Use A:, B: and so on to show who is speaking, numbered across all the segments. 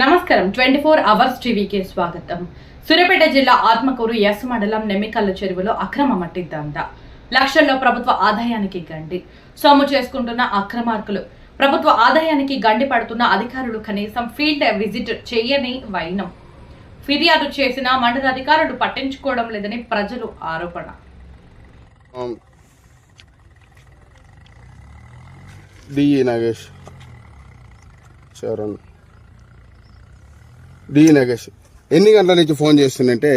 A: నమస్కారం. Twenty four hours టీవీకి స్వాగతం. సూర్యాపేట జిల్లా ఆత్మకూరు ఎస్ మండలం నెమ్మికల్ల చెరువులో అక్రమ మట్టి దంద. లక్షల్లో ప్రభుత్వ ఆదాయానికి గండి. సొమ్ము చేసుకుంటున్న అక్రమార్కులు. ప్రభుత్వ ఆదాయానికి గండి పడుతున్న అధికారులు కనీసం ఫీల్డ్ విజిట్ చేయని వైనం. ఫిర్యాదు చేసిన మండల అధికారులు పట్టించుకోవడం లేదని ప్రజలు ఆరోపణ.
B: DE Nagesh Charan D Nagesh. ఎన్ని గంటల నుంచి ఫోన్ చేస్తుందంటే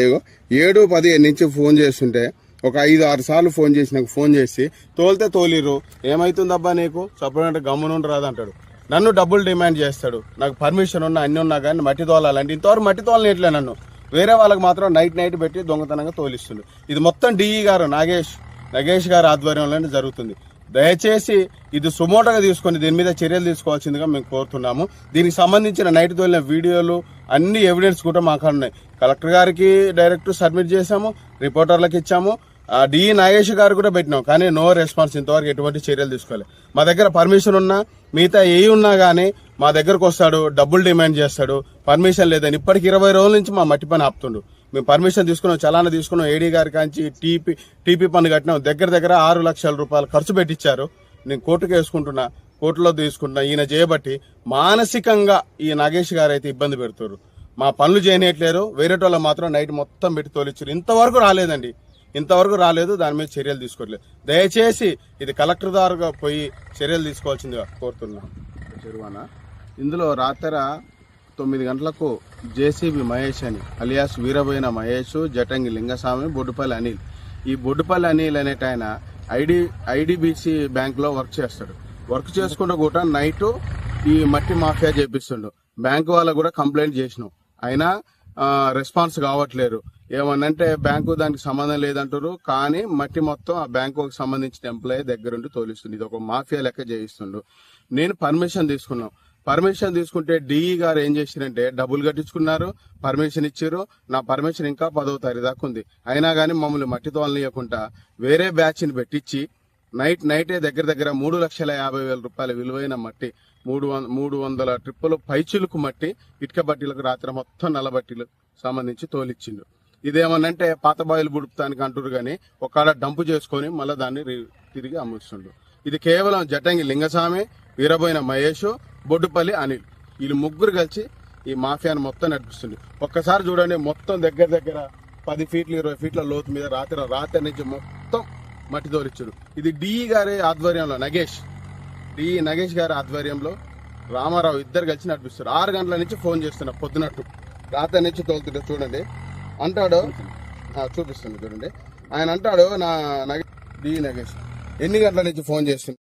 B: ఏడు పది నుంచి ఫోన్ చేస్తుంటే ఒక ఐదు ఆరు సార్లు ఫోన్ చేసి నాకు ఫోన్ చేసి తోలితే తోలిరు ఏమవుతుందబ్బా నీకు? సపరేట్ గమ్మునుండి రాదంటాడు నన్ను డబ్బులు డిమాండ్ చేస్తాడు. నాకు పర్మిషన్ ఉన్నా అన్ని ఉన్నా కానీ మట్టి తోలాలంటే ఇంతవరకు మట్టి తోలనేట్లే నన్ను. వేరే వాళ్ళకి మాత్రం నైట్ నైట్ పెట్టి దొంగతనంగా తోలిస్తుండు. ఇది మొత్తం డిఈ గారు నాగేష్. నగేష్ గారి ఆధ్వర్యంలోనే జరుగుతుంది. దయచేసి ఇది సుమోటగా తీసుకొని దీని మీద చర్యలు తీసుకోవాల్సిందిగా మేము కోరుతున్నాము. దీనికి సంబంధించిన నైట్ తోలిన వీడియోలు అన్ని ఎవిడెన్స్ కూడా మాకు ఉన్నాయి. కలెక్టర్ గారికి డైరెక్ట్ సబ్మిట్ చేశాము రిపోర్టర్లకు ఇచ్చాము డి నాగేష్ గారు కూడా పెట్టినాం కానీ నో రెస్పాన్స్ ఇంతవరకు ఎటువంటి చర్యలు తీసుకోవాలి మా దగ్గర పర్మిషన్ ఉన్నా మిగతా ఏ ఉన్నా కానీ మా దగ్గరకు వస్తాడు డబ్బులు డిమాండ్ చేస్తాడు పర్మిషన్ లేదని ఇప్పటికి ఇరవై రోజుల నుంచి మా మట్టి పని ఆపుతుండు. మేము పర్మిషన్ తీసుకున్నాం చలానా తీసుకున్నాం ఏడీ గారి కాంచి టీపీ టీపీ పన్ను కట్టినాం దగ్గర దగ్గర ఆరు లక్షల రూపాయలు ఖర్చు పెట్టించారు నేను కోర్టుకు వేసుకుంటున్నా కోర్టులో తీసుకుంటున్నా ఈయన చేయబట్టి మానసికంగా ఈ నాగేష్ గారు అయితే ఇబ్బంది పెడుతున్నారు మా పనులు చేయనట్లేరు వేరే వాళ్ళు మాత్రం నైట్ మొత్తం పెట్టి తోలిచ్చారు ఇంతవరకు రాలేదండి. ఇంతవరకు రాలేదు. దాని మీద చర్యలు తీసుకోవట్లేదు. దయచేసి ఇది కలెక్టర్ ద్వారా పోయి చర్యలు తీసుకోవాల్సిందిగా కోరుతున్నాం. చెరువాన? ఇందులో రాత్ర తొమ్మిది గంటలకు జేసీబీ మహేష్ అని అలియాస్ వీరబోయిన మహేష్ జటంగి లింగస్వామి బొడ్డుపల్లి అనిల్. ఈ బొడ్డుపల్లి అనిల్ అనేట ఆయన ఐడి ఐడిబిసి బ్యాంక్లో వర్క్ చేస్తాడు. వర్క్ చేసుకుంటూ కూడా నైట్ ఈ మట్టి మాఫియా చేపిస్తుండు. బ్యాంకు వాళ్ళకు కూడా కంప్లైంట్ చేసినాం. అయినా రెస్పాన్స్ కావట్లేరు ఏమనంటే బ్యాంకు దానికి సంబంధం లేదంటారు కానీ మట్టి మొత్తం ఆ బ్యాంకుకు సంబంధించిన ఎంప్లాయీ దగ్గరుండి తోలిస్తుంది ఇది ఒక మాఫియా లెక్క చేయిస్తుండు. నేను పర్మిషన్ తీసుకున్నాం. పర్మిషన్ తీసుకుంటే డిఈ గారు ఏం చేసిరంటే డబ్బులు కట్టించుకున్నారు పర్మిషన్ ఇచ్చారు నా పర్మిషన్ ఇంకా పదవ తారీఖు దాకా ఉంది. అయినా కానీ మమ్మల్ని మట్టి తోలనీయకుండా వేరే బ్యాచ్ని పెట్టించి నైట్ నైటే దగ్గర దగ్గర మూడు లక్షల యాభై వేల రూపాయల విలువైన మట్టి మూడు వం- మూడు వందల ట్రిప్పులు పైచిలుకు మట్టి ఇటుక బట్టీలకు రాత్రి మొత్తం నల్లబట్టీలు సంబంధించి తోలిచ్చిండు. ఇదేమనంటే పాత బాయిలు బుడుపుతానికి అంటురు కానీ ఒక్కడ డంపు చేసుకొని మళ్ళీ దాన్ని తిరిగి అమ్ముస్తుండు. ఇది కేవలం జటంగి లింగస్వామి వీరబోయిన మహేష్ బొడ్డుపల్లి అనిల్. వీళ్ళు ముగ్గురు కలిసి ఈ మాఫియాను మొత్తం నడిపిస్తుంది ఒక్కసారి చూడండి మొత్తం దగ్గర దగ్గర పది ఫీట్లు ఇరవై ఫీట్ల లోతు మీద రాత్రి రాత్రి నుంచి మొత్తం మట్టి తోలిచ్చాడు ఇది డిఈ గారి ఆధ్వర్యంలో నగేష్. డిఈ నగేష్ గారి ఆధ్వర్యంలో రామారావు ఇద్దరు కలిసి నడిపిస్తారు. ఆరు గంటల నుంచి ఫోన్ చేస్తున్నా పొద్దునట్టు. రాత్రి నుంచి తోలుతుంటే చూడండి. అంటాడు చూపిస్తుంది చూడండి. ఆయన అంటాడు నా నగే డిఈ నగేష్. ఎన్ని గంటల నుంచి ఫోన్ చేస్తున్నా?